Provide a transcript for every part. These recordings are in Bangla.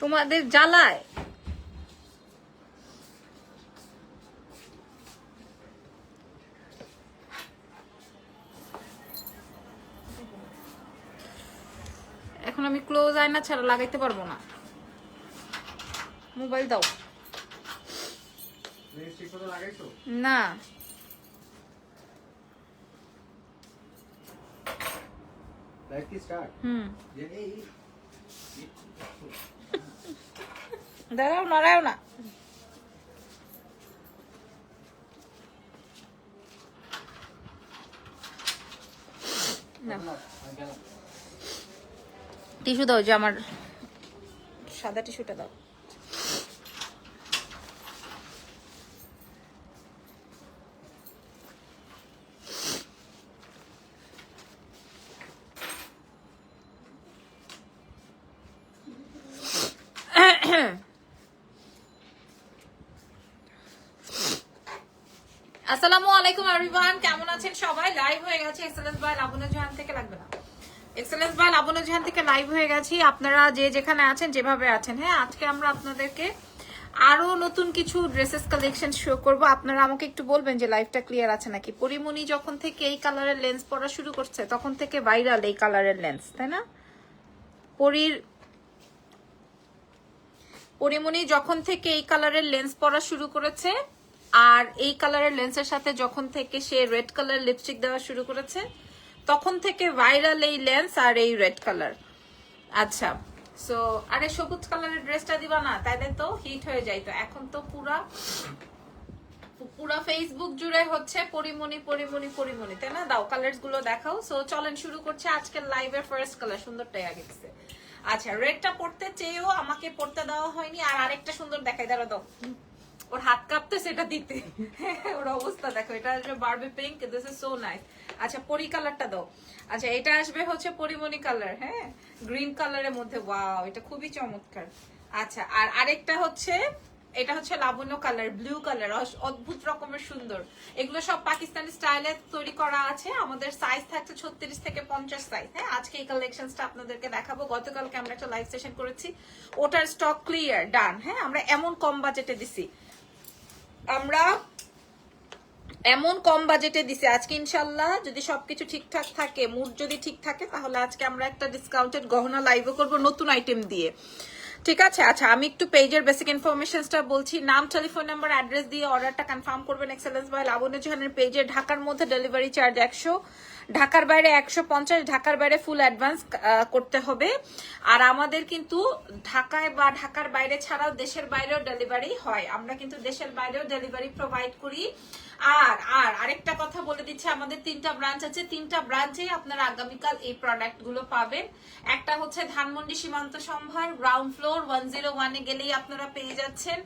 তোমাদের জ্বালায়। এখন আমি ক্লোজ আয়না ছাড়া লাগাইতে পারব না। মোবাইল দাও। না। হুম। দাঁড়াও নড়াও না। টিস্যু দাও যে আমার সাদা টিস্যুটা দাও আসসালামু আলাইকুম এভরিওয়ান, কেমন আছেন সবাই? লাইভ হয়ে গেছে এক্সেলেন্স বাই লাবণ্য জাহান থেকে, লাগবে না। এক্সেলেন্স বাই লাবণ্য জাহান থেকে লাইভ হয়ে গেছি। আপনারা যে যেখানে আছেন, যেভাবে আছেন হ্যাঁ আজকে আমরা আপনাদেরকে আরও নতুন কিছু ড্রেসেস কালেকশন শো করব। আপনারা আমাকে একটু বলবেন যে লাইভটা ক্লিয়ার আছে নাকি? পরিমণি যখন থেকে এই কালারের লেন্স পরা শুরু করছে, তখন থেকে ভাইরাল এই কালারের লেন্স তাই না? পরির পরিমণি যখন থেকে এই কালারের লেন্স পরা শুরু করেছে আর এই কালারের লেন্সের সাথে যখন থেকে সে রেড কালার লিপস্টিক দেওয়া শুরু করেছে, তখন থেকে ভাইরাল এই লেন্স আর এই রেড কালার। আচ্ছা সো আরে সবুজ কালারের ড্রেসটা দিবা না, তাইলে তো হিট হয়ে যাইতো এখন তো পুরা পুরা ফেসবুক জুড়ে হচ্ছে পরিমণি পরিমণি পরিমণি, তাই না? দাও কালার্সগুলো দেখাও। সো চলেন শুরু করছে আজকের লাইভের ফার্স্ট কালার সুন্দরটাই আগে গেছে আচ্ছা রেডটা পড়তে চেয়েও আমাকে পড়তে দেওয়া হয়নি, আর আরেকটা সুন্দর দেখাই দাঁড়া দাও। ওর হাত কাঁপতে সেটা দিতে। ওর অবস্থা দেখো, এটা আসবে Barbie pink this is so nice আচ্ছা পরি কালারটা দাও। আচ্ছা এটা আসবে হচ্ছে পরিমণি কালার হ্যাঁ? গ্রিন কালারের মধ্যে ওয়াও এটা খুবই চমৎকার। আচ্ছা আর আরেকটা হচ্ছে, এটা হচ্ছে লাবণ্য কালার ব্লু কালার অদ্ভুত রকমের সুন্দর। এগুলো সব পাকিস্তানি স্টাইলে তৈরি করা আছে। আমাদের সাইজ থাকছে ছত্রিশ থেকে পঞ্চাশ সাইজ হ্যাঁ? আজকে এই কালেকশনসটা আপনাদেরকে দেখাবো। গতকালকে আমরা একটা লাইভ সেশন করেছি। ওটার স্টক ক্লিয়ার ডান হ্যাঁ? আমরা এমন কম বাজেটে দিছি। আমরা এমন কম বাজেটে দিছে। আজকে ইনশাল্লাহ যদি সবকিছু ঠিকঠাক থাকে মুড যদি ঠিক থাকে, তাহলে আজকে আমরা একটা ডিসকাউন্টেড গহনা লাইভও করব নতুন আইটেম দিয়ে। ঠিক আছে? আচ্ছা আমি একটু পেজের বেসিক ইনফরমেশনসটা বলছি। নাম টেলিফোন নাম্বার অ্যাড্রেস দিয়ে অর্ডারটা কনফার্ম করবেন এক্সেলেন্স বাই লাবণ্য জোহানের পেজে ঢাকার মধ্যে ডেলিভারি চার্জ একশো। ঢাকার বাইরে একশো পঞ্চাশ, ঢাকার বাইরে ফুল অ্যাডভান্স করতে হবে। আর আমাদের কিন্তু ঢাকায় বা ঢাকার বাইরে ছাড়াও দেশের বাইরেও ডেলিভারি হয়। আমরা কিন্তু দেশের বাইরেও ডেলিভারি প্রোভাইড করি। আর আর আরেকটা কথা বলে দিচ্ছি, আমাদের তিনটা ব্রাঞ্চ আছে। তিনটা ব্রাঞ্চে আপনারা আগামীকাল এই প্রোডাক্টগুলো পাবেন। একটা হচ্ছে ধানমন্ডি সীমান্ত সম্ভার গ্রাউন্ড ফ্লোর ওয়ান জিরো ওয়ানে গেলেই আপনারা পেয়ে যাচ্ছেন।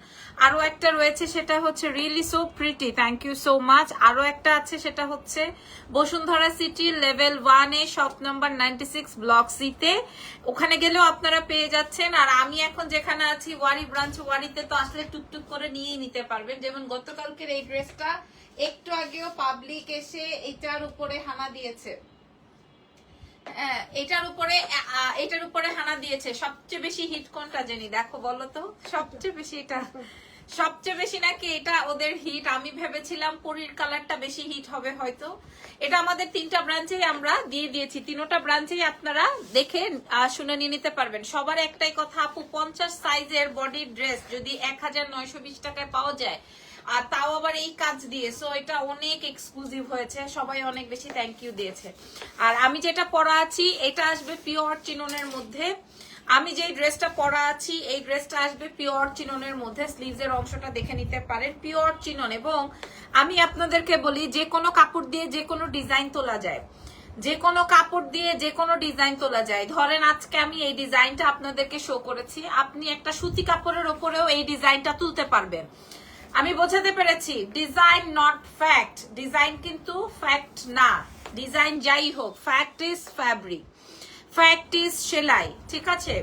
আরও একটা রয়েছে, সেটা হচ্ছে really so pretty thank you so much আরও একটা আছে, সেটা হচ্ছে বসুন্ধরা সিটি লেভেল ওয়ানে shop number ninety six block সিতে ওখানে গেলেও আপনারা পেয়ে যাচ্ছেন। আর আমি এখন যেখানে আছি, ওয়ারি ব্রাঞ্চ ওয়ারিতে তো আসলে টুকটুক করে নিয়েই নিতে পারবেন। যেমন গতকালকের এই ড্রেসটা একটু আগেও পাবলিক এসে এটার উপরে হানা দিয়েছে। হ্যাঁ, এটার উপরে এটার উপরে হানা দিয়েছে। সবচেয়ে বেশি হিট কোনটা জেনি? দেখো সবচেয়ে বেশি এটা সবচেয়ে বেশি নাকি এটা ওদের হিট আমি ভেবেছিলাম পরির কালারটা বেশি হিট হবে হয়তো। এটা আমাদের তিনটা ব্রাঞ্চেই আমরা দিয়ে দিয়েছি। তিনোটা ব্রাঞ্চেই আপনারা দেখে শুনে নিয়ে নিতে পারবেন। সবার একটাই কথা আপু পঞ্চাশ সাইজের বডি ড্রেস যদি এক হাজার নয়শো বিশ টাকায় পাওয়া যায় আর তাও আবার এই কাজ দিয়ে সো এটা অনেক এক্সক্লুসিভ হয়েছে, সবাই অনেক বেশি থ্যাংক ইউ দিয়েছে। আর আমি যেটা পরা আছি, এটা আসবে পিওর চিননের মধ্যে। আমি যে ড্রেসটা পরা আছি, এই ড্রেসটা আসবে পিওর চিননের মধ্যে স্লিভসের অংশটা দেখে নিতে পারেন পিওর চিনন। এবং আমি আপনাদেরকে বলি, যে কোনো কাপড় দিয়ে যে কোনো ডিজাইন তোলা যায়। যে কোনো কাপড় দিয়ে যে কোনো ডিজাইন তোলা যায়। ধরেন আজকে আমি এই ডিজাইনটা আপনাদেরকে শো করেছি, আপনি একটা সুতি কাপড়ের ওপরেও এই ডিজাইনটা তুলতে পারবেন। আমি বোঝাতে পেরেছি ডিজাইন নট ফ্যাক্ট ডিজাইন কিন্তু ফ্যাক্ট না। ডিজাইন যাই হোক fact is fabric fact is সেলাই, ঠিক আছে?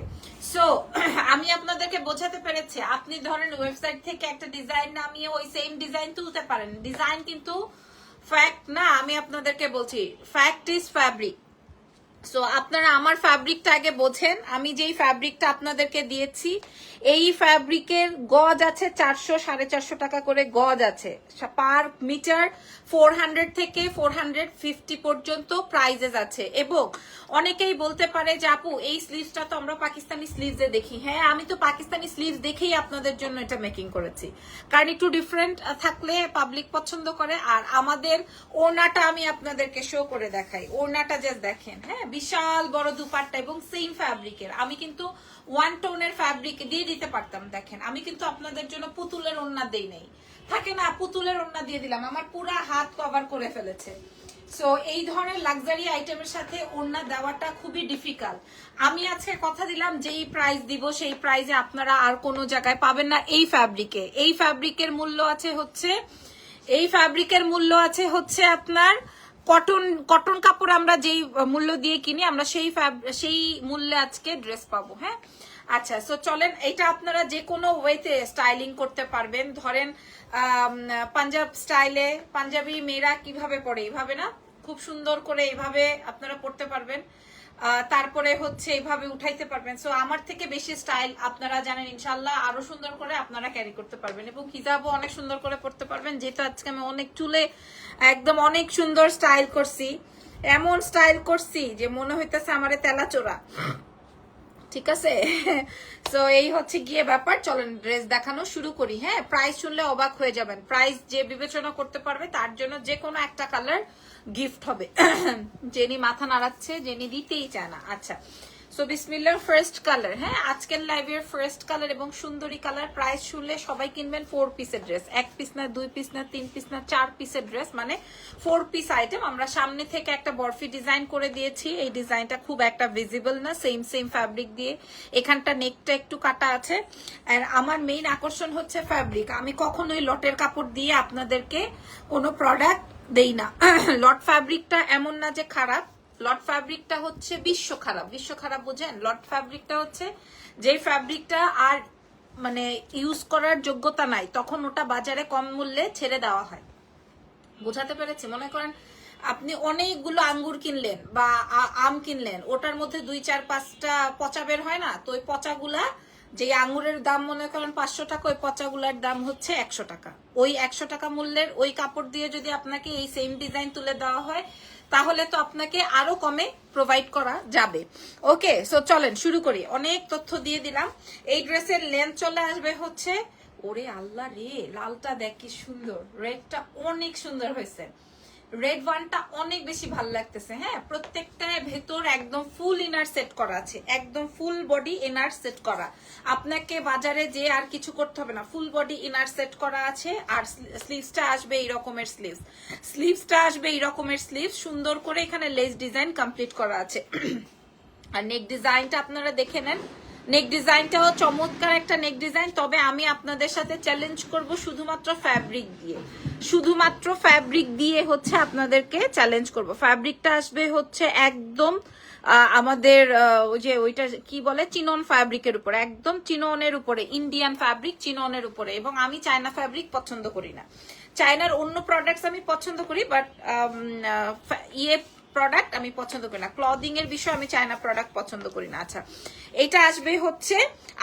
সো আমি আপনাদেরকে বোঝাতে পেরেছি, আপনি ধরেন ওয়েবসাইট থেকে একটা ডিজাইন নামিয়ে ওই সেম ডিজাইন তুলতে পারেন। ডিজাইন কিন্তু ফ্যাক্ট না, আমি আপনাদেরকে বলছি ফ্যাক্ট ইজ ফ্যাব্রিক সো আপনারা আমার ফ্যাব্রিকটা আগে বোঝেন। আমি যেই ফ্যাব্রিকটা আপনাদেরকে দিয়েছি, এই ফ্যাব্রিকের গজ আছে চারশো, সাড়ে চারশো টাকা করে গজ আছে। পার মিটার ফোর হান্ড্রেড থেকে ফোর হান্ড্রেড ফিফটি পর্যন্ত প্রাইজেস আছে। এবং অনেকেই বলতে পারে যে, আপু, এই স্লিভসটা তো আমরা পাকিস্তানি স্লিভসে দেখি। হ্যাঁ আমি তো পাকিস্তানি স্লিভস দেখেই আপনাদের জন্য এটা মেকিং করেছি। কারণ একটু ডিফারেন্ট থাকলে পাবলিক পছন্দ করে। আর আমাদের ওড়নাটা আমি আপনাদেরকে শো করে দেখাই। ওড়নাটা জাস্ট দেখেন। হ্যাঁ বিশাল বড় দুপাট্টা এবং সেম ফ্যাব্রিকের আমি কিন্তু ওয়ান টোনের ফ্যাব্রিক দিয়ে দিতে পারতাম, দেখেন। আমি কিন্তু আপনাদের জন্য পুতুলের ওড়না দেই নেই। থাকে না, পুতুলের ওড়না দিয়ে দিলাম। আমার পুরা হাত কভার করে ফেলেছে। সো এই ধরনের লাক্সারি আইটেমের সাথে ওড়না দেওয়াটা খুবই ডিফিকাল্ট আমি আজকে কথা দিলাম যেই প্রাইস দিব, সেই প্রাইসে আপনারা আর কোনো জায়গায় পাবেন না এই ফ্যাব্রিকে এই ফ্যাব্রিকের মূল্য আছে হচ্ছে, এই ফ্যাব্রিকের মূল্য আছে হচ্ছে আপনার কটন কটন কাপড় আমরা যেই মূল্য দিয়ে কিনি, আমরা সেই সেই মূল্যে আজকে ড্রেস পাবো হ্যাঁ? আচ্ছা সো চলেন এটা আপনারা যে কোনো ওয়েতে স্টাইলিং করতে পারবেন। ধরেন পাঞ্জাব স্টাইলে পাঞ্জাবি মেয়েরা কীভাবে পরে? এইভাবে না? খুব সুন্দর করে এইভাবে আপনারা পড়তে পারবেন। তারপরে হচ্ছে এইভাবে উঠাইতে পারবেন। সো আমার থেকে বেশি স্টাইল আপনারা জানেন ইনশাল্লাহ আরও সুন্দর করে আপনারা ক্যারি করতে পারবেন এবং হিজাবও অনেক সুন্দর করে পড়তে পারবেন, যেহেতু আজকে আমি অনেক চুলে একদম অনেক সুন্দর স্টাইল করছি। এমন স্টাইল করছি যে মনে হইতেছে আমারে তেলা চোরা ঠিক আছে? সো এই হচ্ছে গিয়ে ব্যাপার। চলেন ড্রেস দেখানো শুরু করি। হ্যাঁ প্রাইস শুনলে অবাক হয়ে যাবেন। প্রাইস যে বিবেচনা করতে পারবে, তার জন্য যে কোনো একটা কালার গিফট হবে। জেনি মাথা নাড়াচ্ছে, জেনি দিতেই চায় না। আচ্ছা। সো বিসমিল্লার ফার্স্ট কালার হ্যাঁ? আজকের লাইভের ফার্স্ট কালার এবং সুন্দরী কালার প্রাইস শুনলে সবাই কিনবেন ফোর পিসের ড্রেস এক পিস না, দুই পিস না, তিন পিস না, চার পিসের ড্রেস মানে ফোর পিস আইটেম আমরা সামনে থেকে একটা বরফি ডিজাইন করে দিয়েছি। এই ডিজাইনটা খুব একটা ভিজিবল না সেম সেম ফ্যাব্রিক দিয়ে। এখানটা নেকটা একটু কাটা আছে। আর আমার মেইন আকর্ষণ হচ্ছে ফ্যাব্রিক আমি কখনোই লটের কাপড় দিয়ে আপনাদেরকে কোনো প্রোডাক্ট দেই না। লট ফ্যাব্রিকটা এমন না যে খারাপ। লট ফ্যাব্রিকটা হচ্ছে বিশ্ব খারাপ। বিশ্ব খারাপ বুঝেন? লট ফ্যাব্রিকটা হচ্ছে যে ফ্যাব্রিকটা আর মানে ইউজ করার যোগ্যতা নাই, তখন ওটা বাজারে কম মূল্যে ছেড়ে দেওয়া হয়। বোঝাতে পেরেছি? মনে করেন আপনি অনেকগুলো আঙ্গুর কিনলেন বা আম কিনলেন, ওটার মধ্যে দুই, চার, পাঁচটা পচা বের হয় না? তো ওই পচাগুলা যে আঙ্গুরের দাম মনে করেন পাঁচশো টাকা, ওই পচাগুলার দাম হচ্ছে একশো টাকা। ওই একশো টাকা মূল্যের ওই কাপড় দিয়ে যদি আপনাকে এই সেম ডিজাইন তুলে দেওয়া হয়, তাহলে তো আপনাকে আরও কমে প্রোভাইড করা যাবে। ওকে সো চলেন, শুরু করি। অনেক তথ্য দিয়ে দিলাম। এই ড্রেসের লেন্থ চলে আসবে হচ্ছে, ওরে আল্লাহ রে, লালটা দেখ কি সুন্দর রেডটা অনেক সুন্দর হয়েছে। রেড ওয়ানটা অনেক বেশি ভালো লাগতেছে হ্যাঁ? প্রত্যেকটা ভেতর একদম ফুল ইনার সেট করা আছে, একদম ফুল বডি ইনার সেট করা। আপনাকে বাজারে যে আর কিছু করতে হবে না ফুল বডি ইনার সেট করা আছে, আর স্লিভসটা আসবে এই রকমের স্লিভস স্লিভসটা আসবে এই রকমের স্লিভস সুন্দর করে এখানে লেস ডিজাইন কমপ্লিট করা আছে। আর নেক ডিজাইনটা আপনারা দেখে নেন। নেক ডিজাইনটাও চমৎকার একটা নেক ডিজাইন তবে আমি আপনাদের সাথে চ্যালেঞ্জ করব শুধুমাত্র ফ্যাব্রিক দিয়ে। শুধুমাত্র ফ্যাব্রিক দিয়ে হচ্ছে আপনাদেরকে চ্যালেঞ্জ করব। ফ্যাব্রিকটা আসবে হচ্ছে একদম আমাদের ওই যে ওইটা কি বলে? চিনন ফ্যাব্রিকের উপরে, একদম চিননের উপরে ইন্ডিয়ান ফ্যাব্রিক চিননের উপরে। এবং আমি চায়না ফ্যাব্রিক পছন্দ করি না। চায়নার অন্য প্রোডাক্টস আমি পছন্দ করি বাট ইয়ে প্রোডাক্ট আমি পছন্দ করি না। ক্লদিং এর বিষয়ে আমি চায়না প্রোডাক্ট পছন্দ করি না। আচ্ছা এটা আসবে হচ্ছে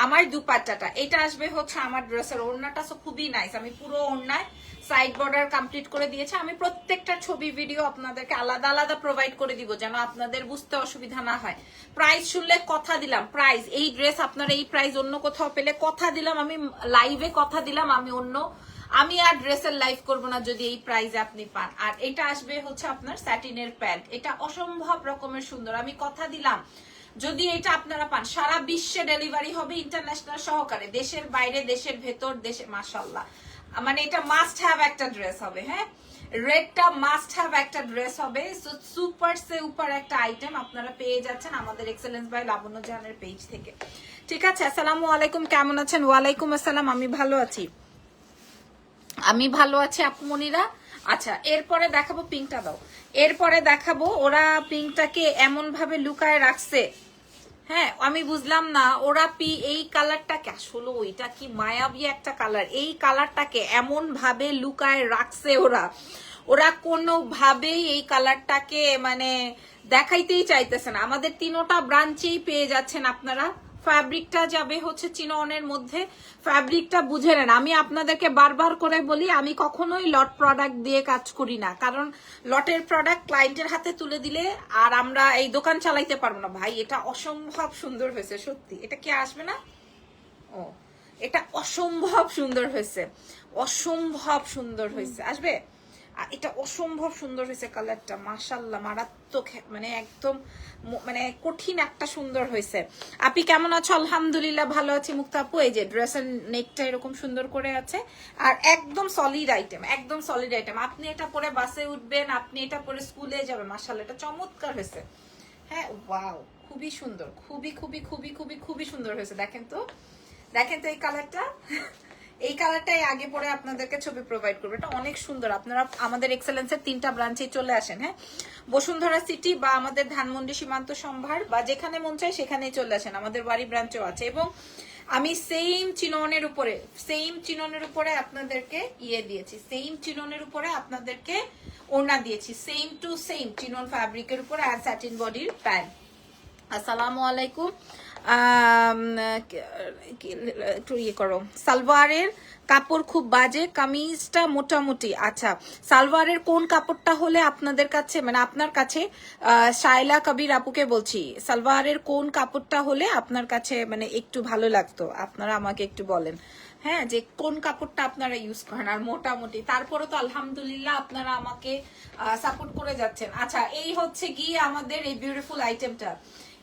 আমার দুপাট্টাটা। এটা আসবে হচ্ছে আমার ড্রেসের ওড়নাটা। তো খুবই নাইস আমি পুরো ওড়নায় সাইড বর্ডার কমপ্লিট করে দিয়েছে। আমি প্রত্যেকটা ছবি ভিডিও আপনাদেরকে আলাদা আলাদা প্রোভাইড করে দিব যেন আপনাদের বুঝতে অসুবিধা না হয়। প্রাইস শুনলে কথা দিলাম। প্রাইস এই ড্রেস আপনার এই প্রাইস অন্য কোথাও পেলে কথা দিলাম। আমি লাইভে কথা দিলাম। আমি অন্য আমি আর ড্রেসের লাইফ করব না যদি এই প্রাইজে আপনি পান। আর এটা আসবে হচ্ছে আপনার স্যাটিনের প্যান্ট এটা অসম্ভব রকমের সুন্দর। আমি কথা দিলাম, যদি এটা আপনারা পান, সারা বিশ্বে ডেলিভারি হবে ইন্টারন্যাশনাল সহকারে। দেশের বাইরে, দেশের ভেতর, দেশে মাসাল্লাহ মানে এটা মাস্ট হ্যাভ একটা ড্রেস হবে হ্যাঁ? রেডটা মাস্ট হ্যাভ একটা ড্রেস হবে। সুপার সে উপর একটা আইটেম আপনারা পেয়ে যাচ্ছেন আমাদের এক্সেলেন্স বাই লাবণ্য জাহানের পেজ থেকে। ঠিক আছে, আসসালামু আলাইকুম। কেমন আছেন? ওয়ালাইকুম আসসালাম। আমি ভালো আছি। আমি ভালো আছি আপুমনিরা আচ্ছা এরপরে দেখাবো পিঙ্কটা দাও। এরপরে দেখাবো ওরা পিঙ্কটাকে এমন ভাবে লুকায় রাখছে। হ্যাঁ আমি বুঝলাম না, ওরা পি, এই কালারটাকে, আসলে ওইটা কি মায়াবী একটা কালার? এই কালারটাকে এমন ভাবে লুকায় রাখছে ওরা। ওরা কোনোভাবেই এই কালারটাকে মানে দেখাইতেই চাইতেছে না। আমাদের তিনোটা ব্রাঞ্চেই পেয়ে যাচ্ছেন আপনারা। ফ্যাব্রিকটা যাবে হচ্ছে চিননের মধ্যে। ফ্যাব্রিকটা বুঝে নেন। আমি আপনাদেরকে বারবার করে বলি, আমি কখনোই লট প্রোডাক্ট দিয়ে কাজ করি না। কারণ লটের প্রোডাক্ট ক্লায়েন্টের হাতে তুলে দিলে আর আমরা এই দোকান চালাইতে পারব না। ভাই, এটা অসম্ভব সুন্দর হয়েছে, সত্যি। এটা কি আসবে না? ও, এটা অসম্ভব সুন্দর হয়েছে। অসম্ভব সুন্দর হয়েছে। আসবে? আর এটা অসম্ভব সুন্দর হয়েছে কালারটা মাশাল্লাহ মারাত্মক মানে একদম মানে কঠিন একটা সুন্দর হয়েছে। আপনি কেমন আছো? আলহামদুলিল্লাহ ভালো আছি, মুক্তা আপু। এই যে ড্রেসের নেকটা এরকম সুন্দর করে আছে। আর একদম সলিড আইটেম একদম সলিড আইটেম আপনি এটা পরে বাসে উঠবেন, আপনি এটা পরে স্কুলে যাবেন মাশাল্লাহ এটা চমৎকার হয়েছে। হ্যাঁ ওয়াও খুবই সুন্দর, খুবই খুবই খুবই খুবই খুবই সুন্দর হয়েছে। দেখেন তো দেখেন তো এই কালারটা এই কালারটাই আগে পরে আপনাদেরকে ছবি প্রোভাইড করবে। এটা অনেক সুন্দর। আপনারা, আমাদের এক্সেলেন্সের তিনটা ব্রাঞ্চে চলে আসেন হ্যাঁ? বসুন্ধরা সিটি বা আমাদের ধানমন্ডি সীমান্ত সম্ভার বা যেখানে মন চায় সেখানেই চলে আসেন। আমাদের বাড়ি ব্রাঞ্চও আছে। এবং আমি সেম চিননের উপরে সেম চিননের উপরে আপনাদেরকে ইয়ে দিয়েছি। সেম চিননের উপরে আপনাদেরকে ওড়না দিয়েছি। সেম টু সেম চিনন ফ্যাব্রিকের উপরে আর স্যাটিন বডির প্যান্ট আসসালামু আলাইকুম। একটু ইয়ে করো। সালোয়ারের কাপড় খুব বাজে, কামিজটা মোটামুটি। আচ্ছা সালোয়ারের কোন কাপড়টা হলে আপনাদের কাছে মানে আপনার কাছে শায়লা কবির আপুকে বলছি, সালোয়ারের কোন কাপড়টা হলে আপনার কাছে মানে একটু ভালো লাগতো? আপনারা আমাকে একটু বলেন। হ্যাঁ যে কোন কাপড়টা আপনারা ইউজ করেন, আর মোটামুটি। তারপরে তো আলহামদুলিল্লাহ আপনারা আমাকে সাপোর্ট করে যাচ্ছেন। আচ্ছা এই হচ্ছে গিয়ে আমাদের এই বিউটিফুল আইটেমটা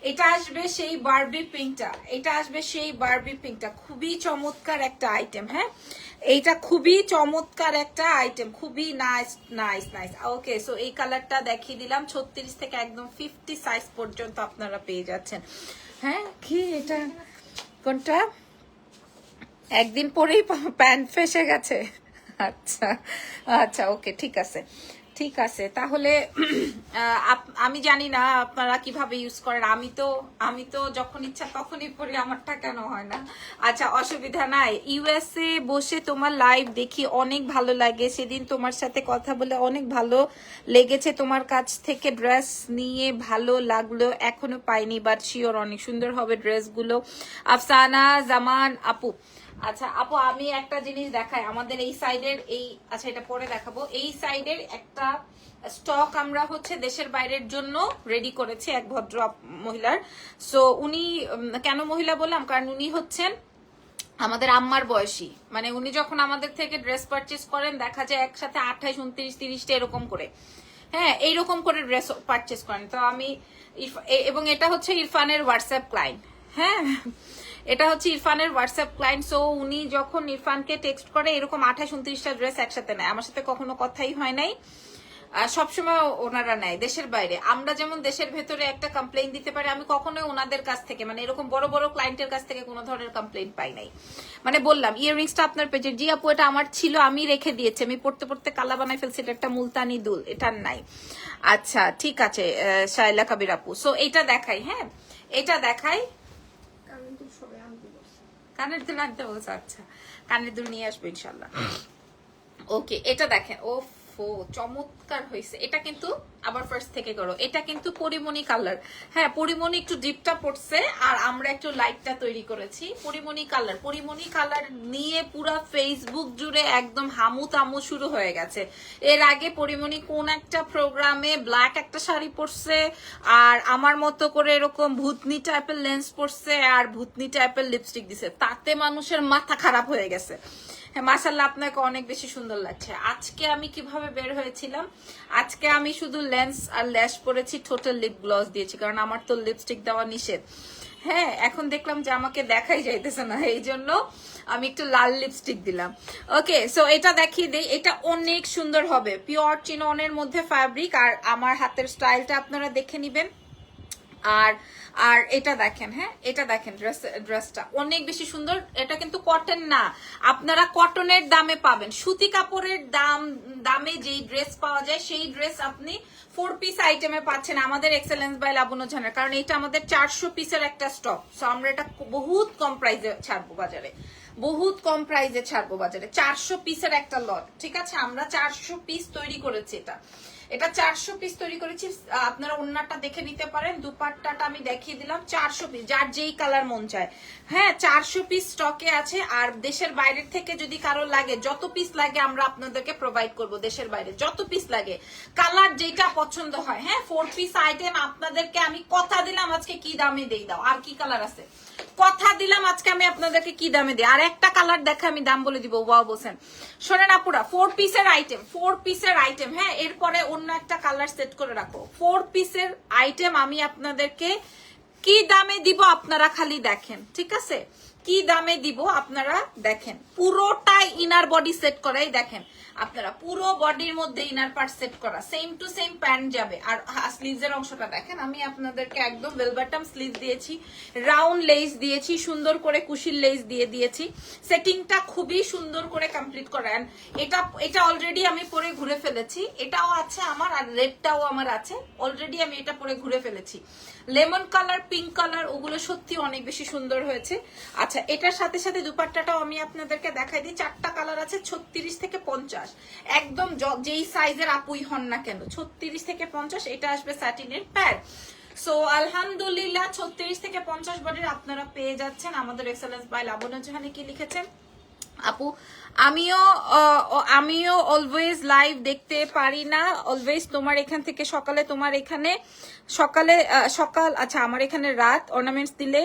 এটা আসবে সেই বারবি পিঙ্কটা এটা আসবে সেই বারবি পিঙ্কটা খুবই চমৎকার একটা আইটেম হ্যাঁ? এইটা খুবই চমৎকার একটা আইটেম খুবই nice nice nice okay so এই কালারটা দেখিয়ে দিলাম। ছত্রিশ থেকে একদম ফিফটি সাইজ পর্যন্ত আপনারা পেয়ে যাচ্ছেন। হ্যাঁ কি এটা? কোনটা? একদিন পরেই প্যান্ট ফেসে গেছে। আচ্ছা আচ্ছা ওকে ঠিক আছে। ঠিক আছে, তাহলে আমি জানি না আপনারা কীভাবে ইউজ করেন, আমি তো আমি তো যখন ইচ্ছা তখনই পড়ি আমারটা কেন হয় না। আচ্ছা অসুবিধা নাই। ইউএসএ বসে তোমার লাইভ দেখি, অনেক ভালো লাগে। সেদিন তোমার সাথে কথা বলে অনেক ভালো লেগেছে। তোমার কাছ থেকে ড্রেস নিয়ে ভালো লাগল, এখনও পাইনি বাট শিওর অনেক সুন্দর হবে ড্রেসগুলো আফসানা জামান আপু আচ্ছা আপু, আমি একটা জিনিস দেখাই। আমাদের এই সাইডের এই আচ্ছা এটা পরে দেখাবো। এই সাইডের একটা স্টক আমরা হচ্ছে দেশের বাইরের জন্য রেডি করেছি এক ভদ্র মহিলার। সো উনি কেন মহিলা বললাম? কারণ উনি হচ্ছেন আমাদের আম্মার বয়সী। মানে উনি যখন আমাদের থেকে ড্রেস পারচেস করেন, দেখা যায় একসাথে আঠাইশ উনত্রিশ, তিরিশটা এরকম করে। হ্যাঁ এইরকম করে ড্রেস পারচেস করেন। তো আমি এবং এটা হচ্ছে ইরফানের হোয়াটসঅ্যাপ ক্লায়েন্ট হ্যাঁ এটা হচ্ছে ইরফানের হোয়াটসঅ্যাপ ক্লায়েন্ট সো উনি যখন ইরফানকে টেক্সট করে, এরকম আঠাশ উনত্রিশটা ড্রেস একসাথে নেয়। আমার সাথে কখনো কথাই হয় নাই। সবসময় ওনারা নেয়, দেশের বাইরে। আমরা যেমন দেশের ভেতরে একটা কমপ্লেন দিতে পারি, আমি কখনোই ওনাদের কাছ থেকে মানে এরকম বড় বড় ক্লায়েন্টের কাছ থেকে কোনো ধরনের কমপ্লেন পাই নাই। মানে বললাম ইয়াররিংসটা আপনার পেজে জি আপু, এটা আমার ছিল, আমি রেখে দিয়েছি, আমি পড়তে পড়তে কালা বানাই ফেলছি, এটা একটা মুলতানি দুল এটার নাই। আচ্ছা ঠিক আছে শায়লা কাবির আপু। সো এটা দেখাই হ্যাঁ? এটা দেখাই কানের দুল আনতে বলছে আচ্ছা। কানের দুল নিয়ে আসব ইনশাল্লাহ। ওকে এটা দেখেন ও ফো চমৎকার হয়েছে। এটা কিন্তু আবার ফার্স্ট থেকে করো। এটা কিন্তু পরিমণি কালার হ্যাঁ পরিমণি একটু ডিপটা পড়ছে, আর আমরা একটু লাইটটা তৈরি করেছি। পরিমণি কালার পরিমণি কালার নিয়ে পুরা ফেসবুক জুড়ে একদম হামু তামু শুরু হয়ে গেছে। এর আগে পরিমণি কোন একটা প্রোগ্রামে ব্ল্যাক একটা শাড়ি পরছে, আর আমার মতো করে এরকম ভূতনি টাইপের লেন্স পরছে, আর ভূতনি টাইপের লিপস্টিক দিছে। তাতে মানুষের মাথা খারাপ হয়ে গেছে। হ্যাঁ মাসাল্লাহ আপনাকে অনেক বেশি সুন্দর লাগছে। আজকে আমি কীভাবে বের হয়েছিলাম? আজকে আমি শুধু লেন্স আর ল্যাশ পরেছি টোটাল লিপ গ্লস দিয়েছি, কারণ আমার তো লিপস্টিক দেওয়া নিষেধ। হ্যাঁ এখন দেখলাম যে আমাকে দেখাই যাইতেছে না, এই জন্য আমি একটু লাল লিপস্টিক দিলাম। ওকে সো এটা দেখিয়ে দিই, এটা অনেক সুন্দর হবে। পিওর চিননের মধ্যে ফ্যাব্রিক আর আমার হাতের স্টাইলটা আপনারা দেখে নিবেন। আর আর এটা দেখেন হ্যাঁ? এটা দেখেন ড্রেস ড্রেসটা অনেক বেশি সুন্দর, এটা কিন্তু কটন না। আপনারা কটনের দামে পাবেন। সুতি কাপড়ের দাম, দামে যেই ড্রেস পাওয়া যায়, সেই ড্রেস আপনি ফোর পিস আইটেমে পাচ্ছেন আমাদের এক্সেলেন্স বাই লাবণ্য ঝানের, কারণ এটা আমাদের চারশো পিসের একটা স্টক সো আমরা এটা বহুত কম প্রাইসে ছাড়বো বাজারে। বহুত কম প্রাইসে ছাড়বো বাজারে। চারশো পিসের একটা লট ঠিক আছে? আমরা চারশো পিস তৈরি করেছি এটা। এটা চারশো পিস তৈরি করেছি। আপনারা অন্যটা দেখে নিতে পারেন। দুপাট্টাটা আমি দেখিয়ে দিলাম। চারশো পিস যার যেই কালার মন চায়। হ্যাঁ চারশো পিস স্টকে আছে। আর দেশের বাইরের থেকে যদি কারও লাগে, যত পিস লাগে আমরা আপনাদেরকে প্রোভাইড করব দেশের বাইরে। যত পিস লাগে। কালার যেটা পছন্দ হয়। হ্যাঁ ফোর পিস আইটেম আপনাদেরকে আমি কথা দিলাম আজকে, কি দামে দেই দাও? আর কি কালার আছে? কথা দিলাম, আজকে আমি আপনাদেরকে কি দামে দিই? আর একটা কালার দেখে আমি দাম বলে দিব। ওয়াও বসেন। শোনেন আপুরা ফোর পিসের আইটেম ফোর পিসের আইটেম হ্যাঁ? এরপরে অন্য একটা কালার সেট করে রাখো। ফোর পিসের আইটেম আমি আপনাদেরকে কি দামে দিব আপনারা খালি দেখেন, ঠিক আছে? কি দামে দিব আপনারা দেখেন। পুরোটাই ইনার বডি সেট করাই দেখেন। আপনারা পুরো বডির মধ্যে ইনার পার্ট সেট করা। সেম টু সেম প্যান্ট যাবে। আর স্লিভস এর অংশটা দেখেন। আমি আপনাদেরকে একদম বেলবাটাম স্লিভ দিয়েছি। রাউন্ড লেস দিয়েছি। সুন্দর করে কুশির লেস দিয়ে দিয়েছি। সেটিংটা খুবই সুন্দর করে কমপ্লিট করা। এটা এটা অলরেডি আমি পরে ঘুরে ফেলেছি। এটাও আছে আমার আর রেডটাও আমার আছে। অলরেডি আমি এটা পরে ঘুরে ফেলেছি। লেমন কালার পিঙ্ক কালার ওগুলো সত্যি অনেক বেশি সুন্দর হয়েছে। আচ্ছা এটার সাথে সাথে দুপাট্টাটাও আমি আপনাদেরকে দেখাই দিই। চারটা কালার আছে, ছত্রিশ থেকে পঞ্চাশ। একদম যেই সাইজের আপুই হন না কেন, ছত্রিশ থেকে পঞ্চাশ, এটা আসবে স্যাটিনের প্যাড সো আলহামদুলিল্লাহ, ছত্রিশ থেকে পঞ্চাশ বডির আপনারা পেয়ে যাচ্ছেন আমাদের এক্সেলেন্স বাই লাবণ্য জাহানি কি লিখেছেন? আপু, আমিও আমিও অলওয়েজ লাইভ দেখতে পারি না। অলওয়েজ তোমার এখান থেকে সকালে, তোমার এখানে, সকালে সকাল আচ্ছা আমার এখানে রাত অর্নামেন্টস দিলে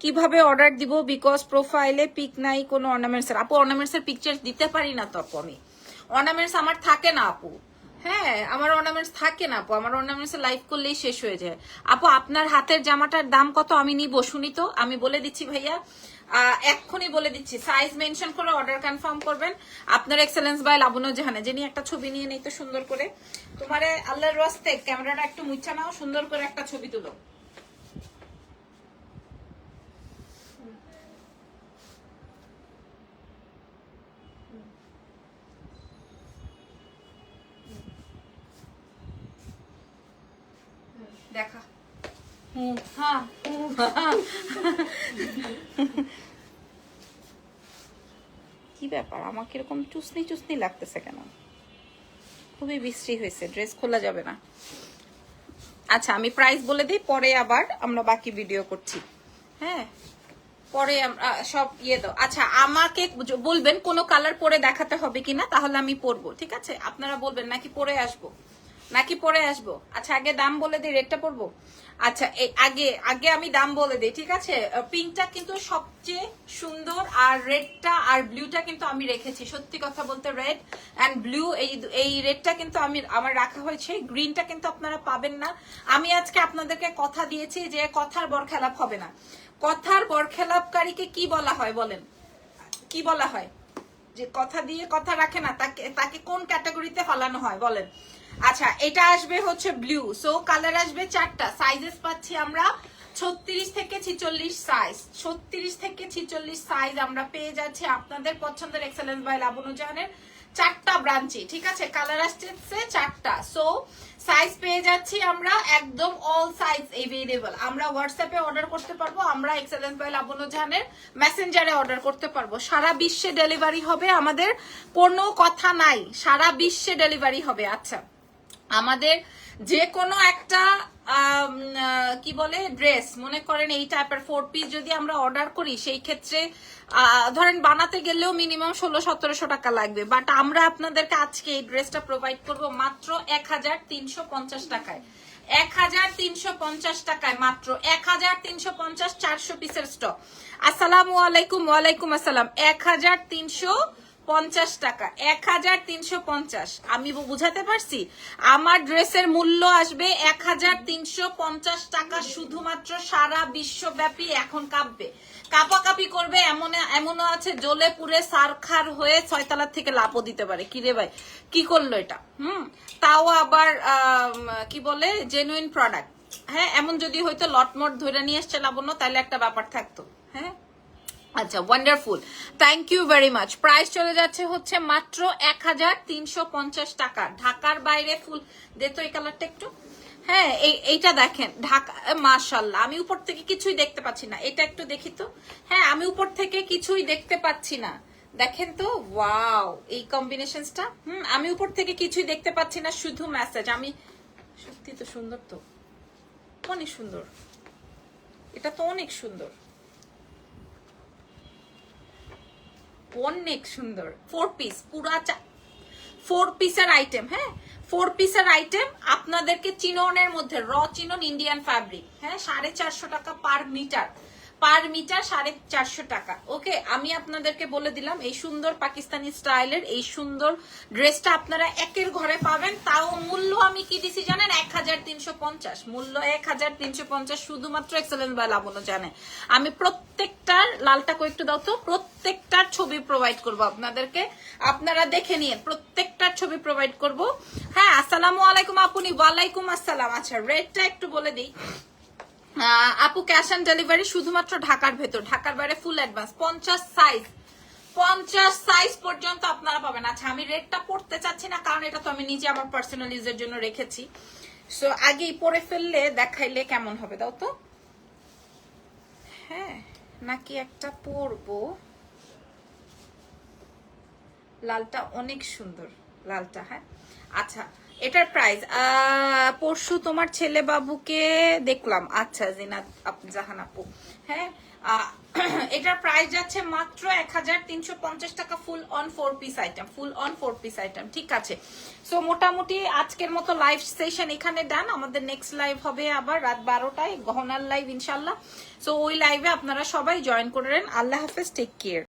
কীভাবে অর্ডার দিব? বিকজ প্রোফাইলে পিক নাই, কোনো অর্নামেন্টস এর। আপু অর্নামেন্টস এর পিকচার দিতে পারি না তো আমি? অর্নামেন্টস আমার থাকে না আপু। হ্যাঁ আমার অর্নামেন্টস থাকে না আপু। আমার অর্নামেন্টস লাইভ করলেই শেষ হয়ে যায়। আপু, আপনার হাতের জামাটার দাম কত? আমি নিব, শুনি তো। আমি বলে দিচ্ছি ভাইয়া। এক্ষুনি বলে দিচ্ছি। সাইজ মেনশন করে অর্ডার কনফার্ম করবেন। আপনার এক্সেলেন্স বাই লাবণ্য জাহানে যিনি একটা ছবি নিয়ে নেই তো সুন্দর করে। তোমারে আল্লাহর রাস্তে ক্যামেরাটা একটু মুচ্ছা নাও, সুন্দর করে একটা ছবি তুলো দেখা হুম হ্যাঁ হুম, হ্যাঁ। কি ব্যাপার? আমাকে এরকম চুসনি চুসনি লাগতেছে কেন? খুবই বিশ্রী হয়েছে, ড্রেস খোলা যাবে না। আচ্ছা আমি প্রাইস বলে দিই, পরে আবার আমরা বাকি ভিডিও করছি। হ্যাঁ? পরে সব ইয়ে দাও। আচ্ছা আমাকে বলবেন কোন কালার পরে দেখাতে হবে কিনা, তাহলে আমি পরবো, ঠিক আছে? আপনারা বলবেন, নাকি পরে আসব? নাকি পরে আসব? আচ্ছা আগে দাম বলে দিই রেটটা পড়ব? আচ্ছা এই আগে আগে আমি দাম বলে দিই, ঠিক আছে? পিঙ্কটা কিন্তু সবচেয়ে সুন্দর আর রেডটা আর ব্লুটা কিন্তু আমি রেখেছি। সত্যি কথা বলতে রেড অ্যান্ড ব্লু এই এই রেডটা কিন্তু আমি, আমার রাখা হয়েছে। গ্রিনটা কিন্তু আপনারা পাবেন না। আমি আজকে আপনাদেরকে কথা দিয়েছি যে কথার বরখেলাপ হবে না। কথার বরখেলাপকারীকে কি বলা হয় বলেন? কি বলা হয়? যে কথা দিয়ে কথা রাখে না, তাকে তাকে কোন ক্যাটাগরিতে ফালানো হয় বলেন? আচ্ছা এটা আসবে হচ্ছে ব্লু সো কালার আসবে চারটা। সাইজেস পাচ্ছি আমরা ছত্রিশ থেকে ছিচল্লিশ সাইজ ছত্রিশ থেকে ছিচল্লিশ সাইজ আমরা পেয়ে যাচ্ছি আপনাদের পছন্দের এক্সেলেন্স বাই লাবনু জাহানের চারটা ব্রাঞ্চে ঠিক আছে? কালার আসছে চারটা। সো সাইজ পেয়ে যাচ্ছি আমরা একদম অল সাইজ এভেলেবল আমরা হোয়াটসঅ্যাপে অর্ডার করতে পারব, আমরা এক্সেলেন্স বাই লাবণ্য জাহানের মেসেঞ্জারে অর্ডার করতে পারব। সারা বিশ্বে ডেলিভারি হবে আমাদের, কোনো কথা নাই। সারা বিশ্বে ডেলিভারি হবে আচ্ছা। আমাদের যে কোনো একটা কি বলে ড্রেস মনে করেন এই টাইপের ফোর পিস যদি আমরা অর্ডার করি, সেই ক্ষেত্রে ধরেন বানাতে গেলেও মিনিমাম ষোলো সতেরোশো টাকা লাগবে। বাট আমরা আপনাদেরকে আজকে এই ড্রেসটা প্রোভাইড করব মাত্র এক হাজার তিনশো পঞ্চাশ টাকায়। এক হাজার তিনশো পঞ্চাশ টাকায় মাত্র। এক হাজার তিনশো পঞ্চাশ চারশো পিসের স্টক আসসালামু আলাইকুম, ওয়ালাইকুম আসসালাম। এক হাজার তিনশো পঞ্চাশ টাকা, এক হাজার তিনশো পঞ্চাশ। আমি বুঝাতে পারছি? আমার ড্রেসের মূল্য আসবে এক হাজার তিনশো পঞ্চাশ টাকা শুধুমাত্র সারা বিশ্বব্যাপী এখন কাঁপবে। কাপাকাপি করবে এমন, এমনও আছে জ্বলে পুড়ে সারখার হয়ে ছয়তলার থেকে লাপও দিতে পারে। কি রে ভাই? কি করল এটা? হুম? তাও আবার কি বলে? জেনুইন প্রোডাক্ট হ্যাঁ এমন যদি হয়তো লটমট ধরে নিয়ে এসছে লাবণ্য, তাহলে একটা ব্যাপার থাকতো। হ্যাঁ? আচ্ছা wonderful thank you very much price চলে যাচ্ছে হচ্ছে মাত্র এক হাজার তিনশো পঞ্চাশ টাকা। ঢাকার বাইরে ফুল। দে তো এই কালারটা একটু। হ্যাঁ এই, এইটা দেখেন। ঢাকা মাশাল্লাহ আমি উপর থেকে কিছুই দেখতে পাচ্ছি না। এটা একটু দেখি তো। হ্যাঁ আমি উপর থেকে কিছুই দেখতে পাচ্ছি না। দেখেন তো ওয়াও এই কম্বিনেশনসটা হুম, আমি উপর থেকে কিছুই দেখতে পাচ্ছি না, শুধু মেসেজ আমি, সত্যি তো সুন্দর তো। অনেক সুন্দর। এটা তো অনেক সুন্দর। অনেক সুন্দর ফোর পিস পুরা ফোর পিসের আইটেম হ্যাঁ? ফোর পিসের আইটেম আপনাদেরকে চিননের মধ্যে র চিনন ইন্ডিয়ান ফ্যাব্রিক হ্যাঁ? সাড়ে চারশো টাকা পার মিটার পার মিটার সাড়ে চারশো টাকা। ওকে, আমি আপনাদেরকে বলে দিলাম, এই সুন্দর পাকিস্তানি স্টাইলের এই সুন্দর ড্রেসটা আপনারা একের ঘরে পাবেন। তাও মূল্য আমি কি দিছি জানেন? এক হাজার তিনশো পঞ্চাশ। মূল্য এক হাজার তিনশো পঞ্চাশ শুধুমাত্র এক্সেলেন্ট বা লাবণ্য জানে। আমি প্রত্যেকটার, লালটা কো একটু দাও তো, প্রত্যেকটার ছবি প্রোভাইড করব আপনাদেরকে। আপনারা দেখে নিন প্রত্যেকটার ছবি প্রোভাইড করব। হ্যাঁ আসসালামু আলাইকুম আপুনি ওয়ালাইকুম আসসালাম। আচ্ছা রেটটা একটু বলে দিই। আপু ক্যাশ অন ডেলিভারি শুধুমাত্র ঢাকার ভেতর। ঢাকার বাইরে ফুল অ্যাডভান্স পঞ্চাশ সাইজ পঞ্চাশ সাইজ পর্যন্ত আপনারা পাবেন। আচ্ছা আমি রেটটা পড়তে চাচ্ছি না, কারণ এটা তো আমি নিজে আমার পার্সোনাল ইউজের জন্য রেখেছি। সো আগেই পরে ফেললে দেখাইলে কেমন হবে, দাও তো। হ্যাঁ নাকি একটা পরবো। লালটা অনেক সুন্দর, লালটা হ্যাঁ। আচ্ছা এটার প্রাইস পরশু তোমার ছেলে বাবুকে দেখলাম। আচ্ছা জিনাত জাহান আপু। হ্যাঁ এটার প্রাইস যাচ্ছে মাত্র এক হাজার তিনশো পঞ্চাশ টাকা full on four piece item full on four piece item ঠিক আছে? সো মোটামুটি আজকের মতো লাইভ সেশন এখানে ডান আমাদের নেক্সট লাইভ হবে আবার রাত বারোটায়, গহনার লাইভ ইনশাল্লাহ। সো ওই লাইভে আপনারা সবাই জয়েন করেন আল্লাহ হাফেজ টেক কেয়ার